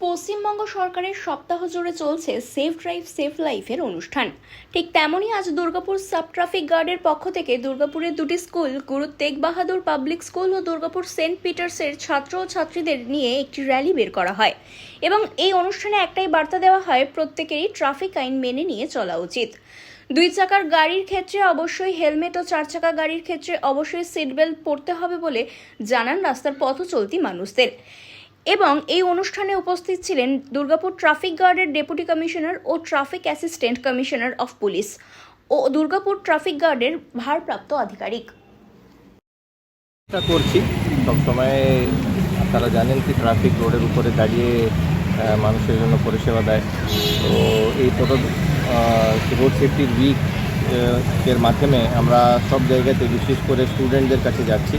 পশ্চিমবঙ্গ সরকারের সপ্তাহ জুড়ে চলছে সেফ ড্রাইভ সেফ লাইফের অনুষ্ঠান। ঠিক তেমনই আজ দুর্গাপুর সাব ট্রাফিক গার্ডের পক্ষ থেকে দুর্গাপুরের দুটি school Guru Tegh Bahadur public school ও দুর্গাপুর সেন্ট পিটার্সের ছাত্র ও ছাত্রীদের নিয়ে একটি র্যালি বের করা হয়। এবং এই অনুষ্ঠানে একটাই বার্তা দেওয়া হয়, প্রত্যেকেরই ট্রাফিক আইন মেনে নিয়ে চলা উচিত। দুই চাকার গাড়ির ক্ষেত্রে অবশ্যই হেলমেট ও চার চাকা গাড়ির ক্ষেত্রে অবশ্যই সিট বেল্ট পরতে হবে বলে জানান রাস্তার পথ চলতি মানুষদের। এবং এই অনুষ্ঠানে উপস্থিত ছিলেন দুর্গাপুর ট্রাফিক গার্ডের deputy commissioner O traffic assistant commissioner of police O Durgapur traffic গার্ডের ভারপ্রাপ্ত আধিকারিক। করছি। সবসময় আপনারা জানেন কি ট্রাফিক রোডের উপরে দাঁড়িয়ে মানুষের জন্য পরিষেবা দেয়। তো এই টোটো রোড সেফটির উইক এর মাধ্যমে আমরা সব জায়গাতে, বিশেষ করে স্টুডেন্টদের কাছে যাচ্ছি।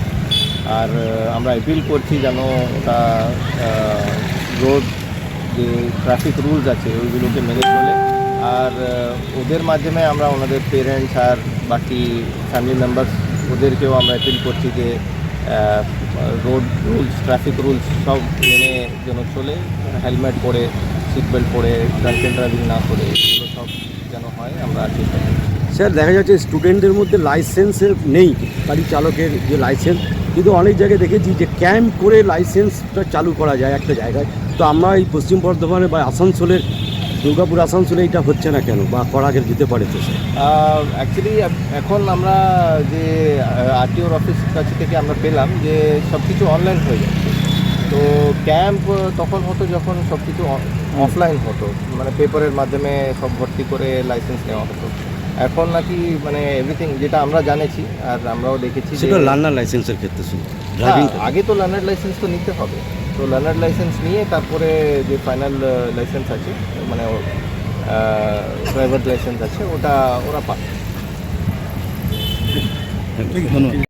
আর আমরা অ্যাপিল করছি যেন ওটা রোড যে ট্রাফিক রুলস আছে, ওইগুলোকে মেনে চলে। আর ওদের মাধ্যমে আমরা ওনাদের পেরেন্টস আর বাকি ফ্যামিলি মেম্বার্স ওদেরকেও আমরা অ্যাপিল করছি যে রোড রুলস ট্রাফিক রুলস সব মেনে যেন চলে, হেলমেট পরে সিট বেল্ট পরে ড্রাঙ্কেন ড্রাইভিং না করে, এগুলো সব যেন হয়, আমরা স্যার, দেখা যাচ্ছে স্টুডেন্টদের মধ্যে লাইসেন্সের নেই। গাড়ি চালকের যে লাইসেন্স কিন্তু অনেক জায়গায় দেখেছি যে ক্যাম্প করে লাইসেন্সটা চালু করা যায় একটা জায়গায়। তো আমরা এই পশ্চিম বর্ধমানে বা আসানসোলের, দুর্গাপুর আসানসোলে এটা হচ্ছে না কেন বা করা যেতে পারে তো অ্যাকচুয়ালি এখন আমরা যে আরটিওর অফিস কাছে থেকে আমরা পেলাম যে সব কিছু অনলাইন হয়ে যাচ্ছে। তো ক্যাম্প তখন হতো যখন সব কিছু অফলাইন হতো। মানে পেপারের মাধ্যমে সব ভর্তি করে লাইসেন্স নেওয়া হতো। এখন নাকি মানে এভরিথিং যেটা আমরা জানেছি আর আমরাও দেখেছি সেটা লার্নার লাইসেন্সের ক্ষেত্রে শুধু হ্যাঁ, ড্রাইভিং আগে তো লার্নার লাইসেন্স তো নিতে হবে। তো লার্নার লাইসেন্স নিয়ে তারপরে যে ফাইনাল লাইসেন্স আছে মানে ড্রাইভার লাইসেন্স আছে ওটা ওরা পায়। ধন্যবাদ।